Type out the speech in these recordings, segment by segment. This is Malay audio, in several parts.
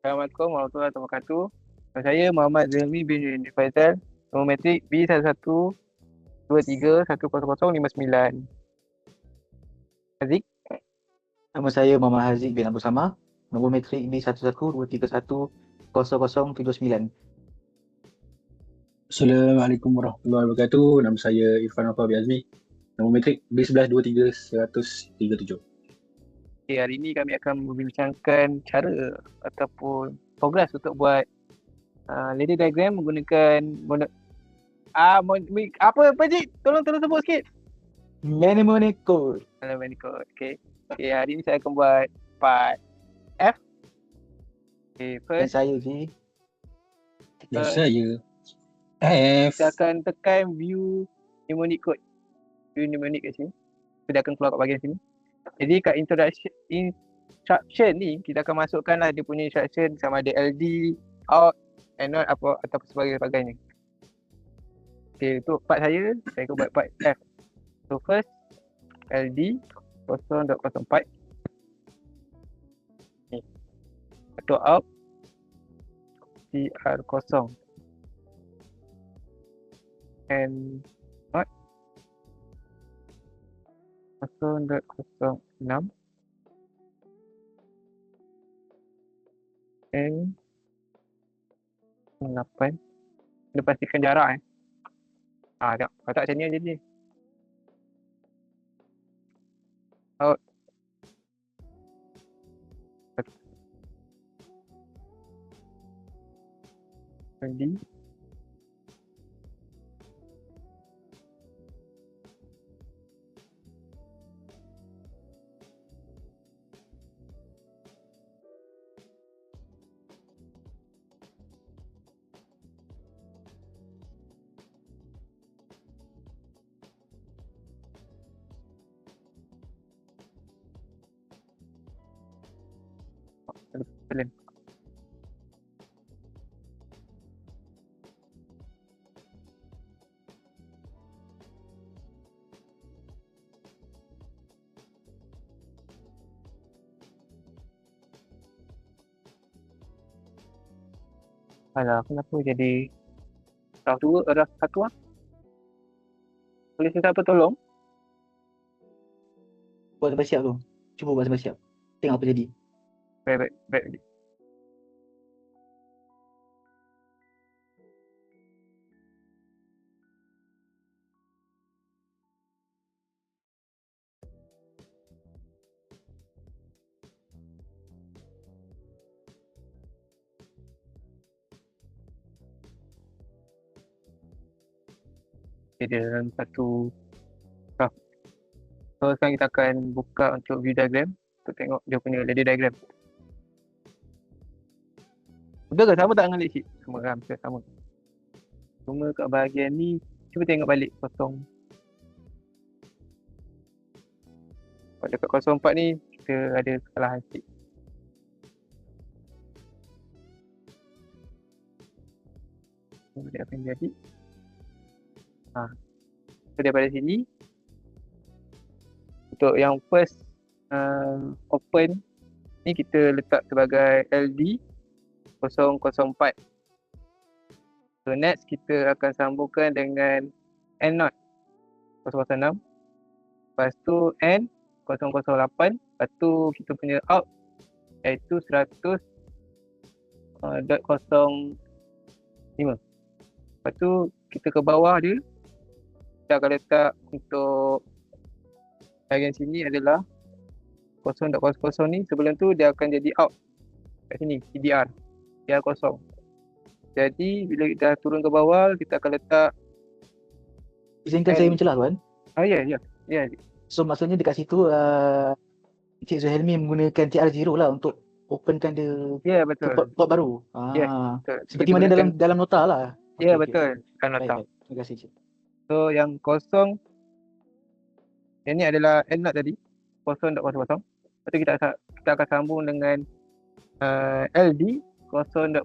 Assalamualaikum warahmatullahi wabarakatuh. Nama saya Muhammad Zilmi bin Yunus Faizal. Nombor metrik B11231059. Haziq. Nama saya Muhammad Haziq bin Abu Samah. Nombor metrik B11231079. Assalamualaikum warahmatullahi wabarakatuh. Nama saya Irfan Afaf Azmi. Nombor metrik B11231037. Okay, hari ini kami akan membincangkan cara ataupun progres untuk buat uh, lady diagram menggunakan mono, ah mon, mi, apa apa je? Tolong tolong sebut sikit. Mnemonic code. Dalam code. Okay. okay. hari ini saya akan buat part F. Okay, Dan first saya je. Dan saya F. kita akan tekan view mnemonic code. View mnemonic kat sini. Kita akan keluar kat bahagian sini. Jadi kat introduction instruction ni kita akan masukkan lah dia punya instruction sama ada LD, out, and not apa atau sebagainya. Okay, untuk part saya, saya akan buat part F. So first, LD 0.04. Okay. Atau out, CR kosong. And 0.06 and 8 Dia pastikan jarak eh. Ah, tak. Kalau tak macam ni aja je Out. Ready Plan. Alah, kenapa jadi Dah dua, dah satu lah Boleh minta apa tolong? Buat sampai siap tu. Cuba buat sampai siap. Tengok apa jadi. Baik. Okay, dia dalam satu graph. So sekarang kita akan buka untuk view diagram untuk tengok dia punya ladder diagram. Betul ke sama tak dengan leadership? Sama kan, betul sama. Cuma kat bahagian ni, cuba tengok balik kosong. Pada kat kosong empat ni, kita ada kesalahan sikit. So, dia akan jadi. Ha. So daripada sini, untuk yang first uh, open ni kita letak sebagai LD 004 so next kita akan sambungkan dengan N not 006 lepas tu N 008 lepas tu kita punya out iaitu 100 uh, dot 05 lepas tu kita ke bawah dia kita akan letak untuk bahagian sini adalah 0.00 ni. Sebelum tu dia akan jadi out kat sini TDR TDR kosong jadi bila dah turun ke bawah kita akan letak Izinkan saya mencelah tuan. ah ya ya ya So maksudnya dekat situ uh, Cik Zuhelmi menggunakan TR0 lah untuk openkan dia ya ke betul port, port baru. Ah, Yes, betul Seperti Kita mana dalam gunakan- dalam nota lah. ya okey. betul kan Baik, nota baik. Terima kasih Cik. so yang kosong yang ni adalah N not tadi 0.00 lepas tu kita akan, kita akan sambung dengan uh, LD 0.01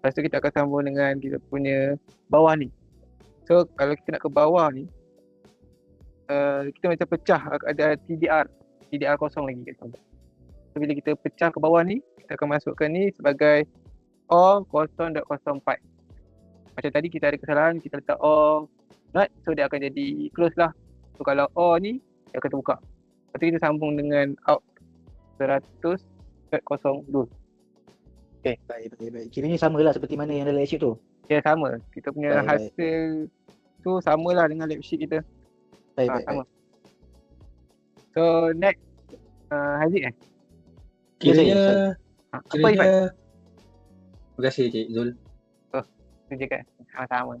lepas tu kita akan sambung dengan kita punya bawah ni so kalau kita nak ke bawah ni uh, kita macam pecah ada TDR TDR kosong lagi kat sana So, bila kita pecah ke bawah ni, kita akan masukkan ni sebagai O 0.04. Macam tadi kita ada kesalahan, kita letak O not, so dia akan jadi close lah. So kalau O ni, dia akan terbuka. Lepas tu kita sambung dengan out 100.02. Okay, baik, baik, baik. Kiranya sama lah seperti mana yang dalam sheet tu. Ya sama. Kita punya Baik, baik. hasil tu samalah dengan lab sheet kita. Baik, Ha, baik, sama. baik. So next, uh, Haziq eh? Ya, Kiranya. Ha, apa kiranya, terima kasih Cik Zul. Tu je kan? Sama-sama.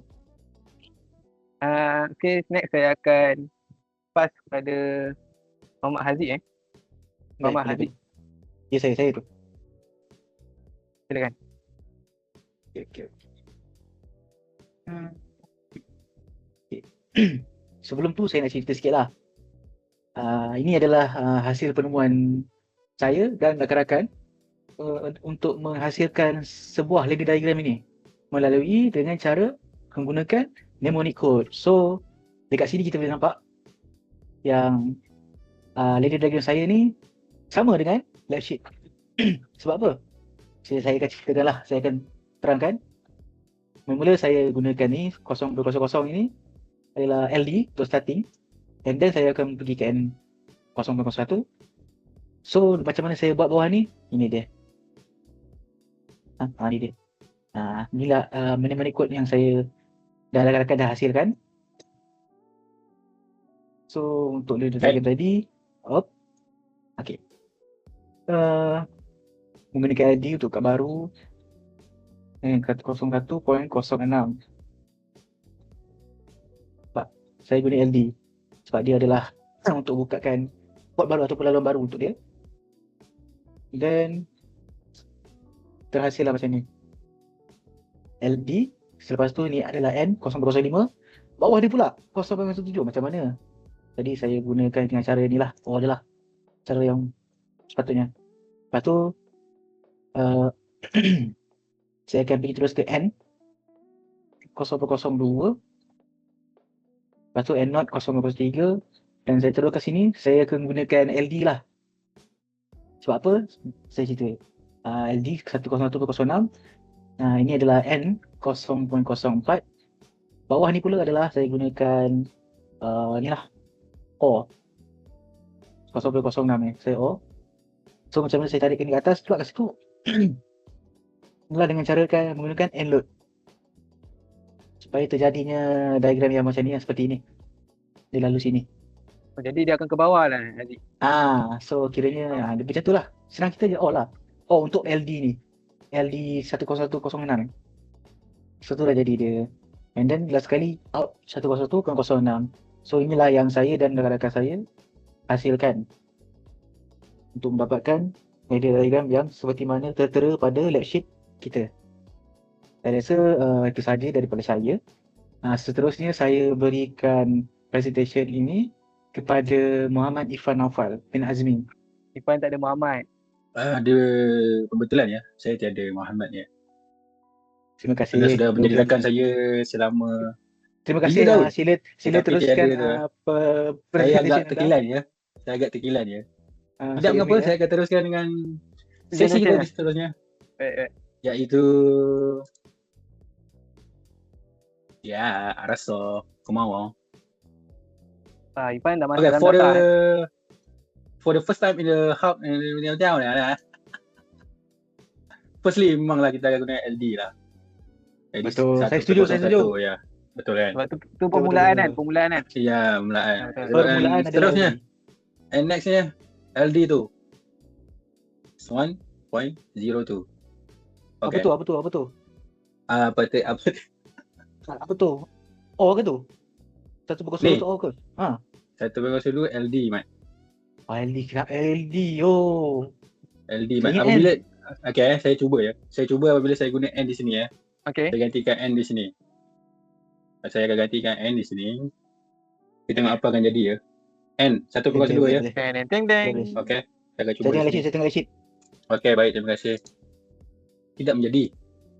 Uh, okay, next saya akan pass kepada Muhammad Haziq eh. Baik, Muhammad Haziq. Ya, saya, saya tu. Silakan. Okay, okay. Hmm. Okay. Sebelum tu saya nak cerita sikit lah. Uh, ini adalah uh, hasil penemuan saya dan rakan-rakan uh, untuk menghasilkan sebuah ladder diagram ini melalui dengan cara menggunakan mnemonic code. So, dekat sini kita boleh nampak yang uh, ladder diagram saya ni sama dengan lab sheet. Sebab apa? Saya, saya akan ceritakan lah, saya akan terangkan. Mula-mula saya gunakan ni 0.00 ini adalah LD untuk starting and then saya akan pergi ke N 0.01 So macam mana saya buat bawah ni? Ini dia. Ha, ha ni dia. Ha, inilah uh, mnemonic code yang saya dah rakan-rakan dah hasilkan. So untuk dia diagram tadi, op. Okey. Uh, menggunakan ID untuk kad baru eh, kat 01.06 sebab saya guna LD sebab dia adalah untuk bukakan port baru ataupun laluan baru untuk dia. Dan terhasil lah macam ni. LD selepas tu ni adalah N 005 bawah dia pula 0.17 macam mana? Jadi saya gunakan dengan cara ni lah oh adalah cara yang sepatutnya. Lepas tu uh, saya akan pergi terus ke N. 0.02 lepas tu N0 0.03 dan saya terus ke sini saya akan gunakan LD lah. Sebab apa? Saya cerita. Uh, LD 101.06 Nah, ini adalah N 0.04 bawah ni pula adalah saya gunakan uh, ni lah. O. 0.06 eh saya O. So macam mana saya tarikkan di atas? Pula kat situ Mula dengan cara kan menggunakan end load. Supaya terjadinya diagram yang macam ni yang seperti ini. Dia lalu sini. Oh, jadi dia akan ke bawah lah Haziq. ah so kiranya ah, dia macam tu lah. Senang kita je oh lah. Oh untuk LD ni. LD 10106 so tu dah jadi dia. And then last sekali out 101.06 so inilah yang saya dan rakan-rakan saya hasilkan. Untuk mendapatkan media diagram yang seperti mana tertera pada lab sheet kita. Saya rasa uh, itu sahaja daripada saya. Uh, seterusnya saya berikan presentation ini kepada Muhammad Ifan Naufal bin Azmi. Ipan tak ada Muhammad. Ah, ada pembetulan ya, saya tiada Muhammad ya. Terima kasih. Anda sudah menjadi rakan saya selama Terima kasih. Uh, sila sila Tapi teruskan tu. uh, pe- saya presentation agak anda. terkilan ya. Saya agak terkilan ya. Uh, Tidak mengapa, ambil, saya akan teruskan dengan sesi kita eh? seterusnya. Baik, baik. Iaitu Ya, rasa kemauan. Ah, Ipan dah masuk Okay, dalam for the daftar. eh. for the first time in the hub in the down lah. Firstly, memanglah kita akan guna LD lah. LD Betul. Saya 1.01, setuju, saya setuju. Ya, betul kan? Sebab tu, tu permulaan betul, kan, betul. permulaan kan. Ya. So, Permulaan adalah seterusnya, and nextnya LD tu 1.02. Apa Okay. tu? Apa tu? Apa tu? Ah, apa tu? Apa tu? Apa tu? O ke tu? Satu pukul Ni. tu O ke? Ha. Satu bagi dulu LD, Mat. Oh, LD kenapa LD? Oh. LD, Mat. Apabila, okay, saya cuba ya. Saya cuba apabila saya guna N di sini ya. Okay. Saya gantikan N di sini. Saya akan gantikan N di sini. Kita tengok apa akan jadi ya. N, satu pukul Boleh, dua ya. boleh. Teng, teng, teng. Okay. Saya akan cuba. Saya tengah di saya tengah Okay, baik. Terima kasih. Tidak menjadi.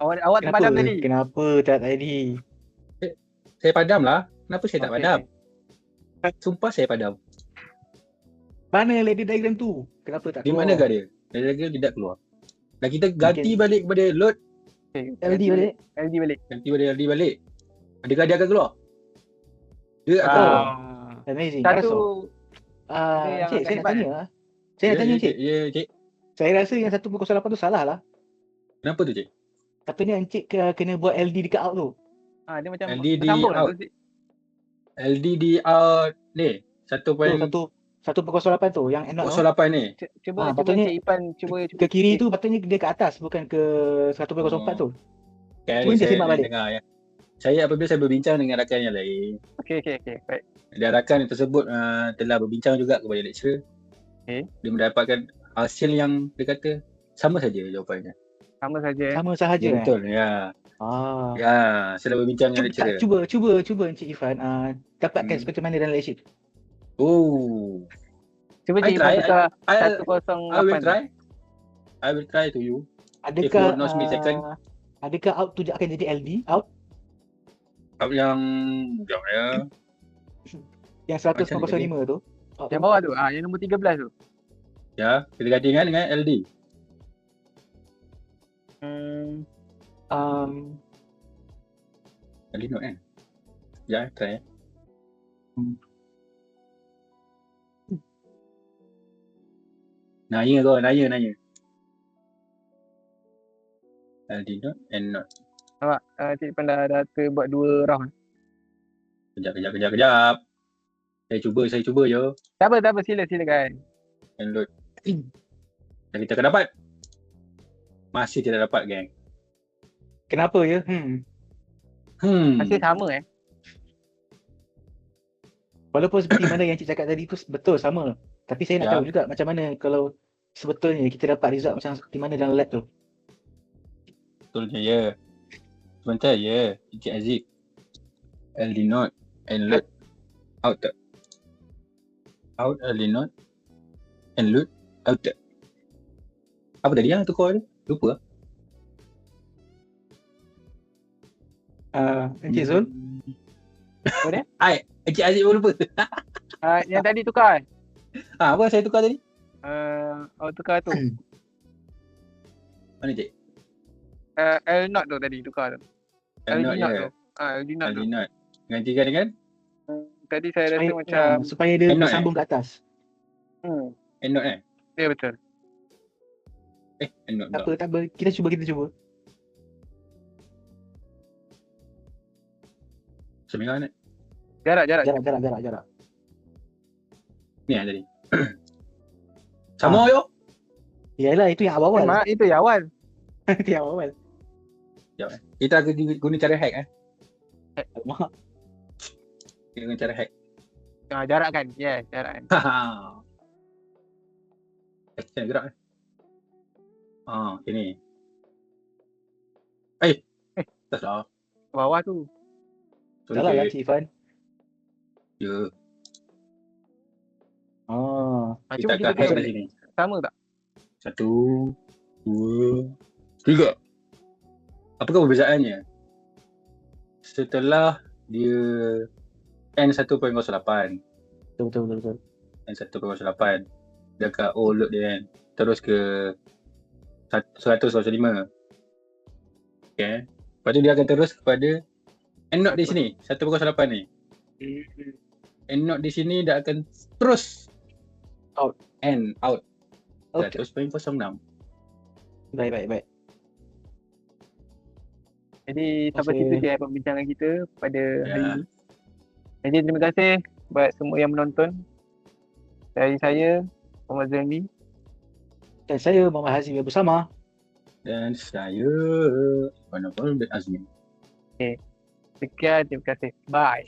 Awak, awak Kenapa? terpadam tadi. Kenapa tak tadi? Saya padam lah. Kenapa saya tak Okay, padam? Sumpah saya padam. Mana lady diagram tu? Kenapa tak Di keluar? mana dia? Dia jaga dia tak keluar. Dan kita ganti balik kepada load, Okay, LD balik. LD balik. ganti pada LD balik. Adakah dia akan keluar? Dia akan keluar. Ah. Amazing. Satu Ah, Ada yang cik, saya nak tanya lah. Saya nak Ya, tanya ya, cik. Ya, cik. Saya rasa yang 1.08 tu salah lah. Kenapa tu, cik? Katanya encik ke- kena buat LD dekat out tu. Ah dia macam LD di lah out. Cik. LD di out ni. Tu 1.08 satu 1.08 tu yang end out tu. ni. Cuba Ah, cuba patutnya Cik Ipan cuba cuba Ke kiri tu patutnya dia ke atas bukan ke 1.04 tu. Kan Cuba dia saya simak balik. dengar ya. Saya apabila saya berbincang dengan rakan yang lain, Okey okey okey. Baik. dan rakan tersebut uh, telah berbincang juga kepada lecturer. Okey. Dia mendapatkan hasil yang dia kata sama saja jawapannya. Sama saja. eh. Sama sahaja Ya, eh. betul. Ya. Ah. Ya, saya dah berbincang dengan lecturer. cuba cuba cuba Encik Ifan uh, dapatkan Hmm. seperti mana dalam lecture. Oh. Cuba I Cik Ipan try, I, I 108. will try. I will try to you. Adakah not split second. ah, adakah out tu akan jadi LD out Apa yang jom ya. yang Macam 105 tu? Out Yang bawah tu. Ah yang nombor 13 tu. Ya, kita gantikan dengan LD. Hmm. Um, LD not kan? Ya, try. eh. Hmm. Nanya kau, nanya, nanya. LD not and not. Nampak? Ah Cik Ipan dah dah buat dua round. Kejap, kejap, kejap, kejap. Saya cuba, saya cuba je. Tak apa tak apa sila silakan. And load. Dan kita akan dapat. Masih tidak dapat, geng. kenapa ya? Hmm. Hmm. Masih sama eh. Walaupun seperti mana yang Cik cakap tadi tu betul sama. Tapi saya nak Ya. tahu juga macam mana kalau sebetulnya kita dapat result macam seperti mana dalam lab tu. Betulnya, ya. Sebentar, ya. Encik Aziz. LD not and load out tak? Out LD not and load out tak? Apa tadi yang tukar tu? Lupa lah. Uh, Encik Zul, Ai, Encik Aziz pun lupa. Ah yang tadi tukar. eh? ha, apa saya tukar tadi? Ah oh tukar tu. Mana cik? Ah, L not tu tadi tukar tu. LD not, not tu. Ah LD not tu. not. Gantikan dengan Tadi saya rasa supaya, macam ya, supaya dia End note, bersambung ke atas. hmm. end not eh? Ya betul. Eh, end not Tak apa, tak apa. Kita cuba, kita cuba. Seminggu ni. Jarak jarak. Jarak, jarak, jarak, jarak. Ni yang tadi. Sama yo. Yalah, itu yang awal-awal. Mak, itu yang awal. itu yang awal. Kita akan guna cara hack eh. Mak, Kita guna cara hack. Ah jarak kan. Yes, jarak kan. Ha. Eh, mana gerak eh? Ah, sini. Eh, Eh. tak salah. Bawah tu. salah lah Okay. Cik Ifan. Ya, Oh. Ah, kita akan hack dari sini. Sama tak? Satu, dua, tiga. Apakah perbezaannya? Setelah dia N1.08 Betul, betul, betul. betul. N1.08 dia akan oh load dia kan terus ke 100.05 okay lepas tu dia akan terus kepada N not di sini 1.08 ni N not di sini dia akan terus Out. N out Okay. 100.06 Baik, baik, baik. Jadi sampai situ je pembincangan kita pada hari Ya. ini. Jadi terima kasih buat semua yang menonton. Dari saya, Muhammad Zalmi. Dan saya Muhammad Hazim yang bersama. dan saya Manapun bin Azmi Sekian, terima kasih. Bye.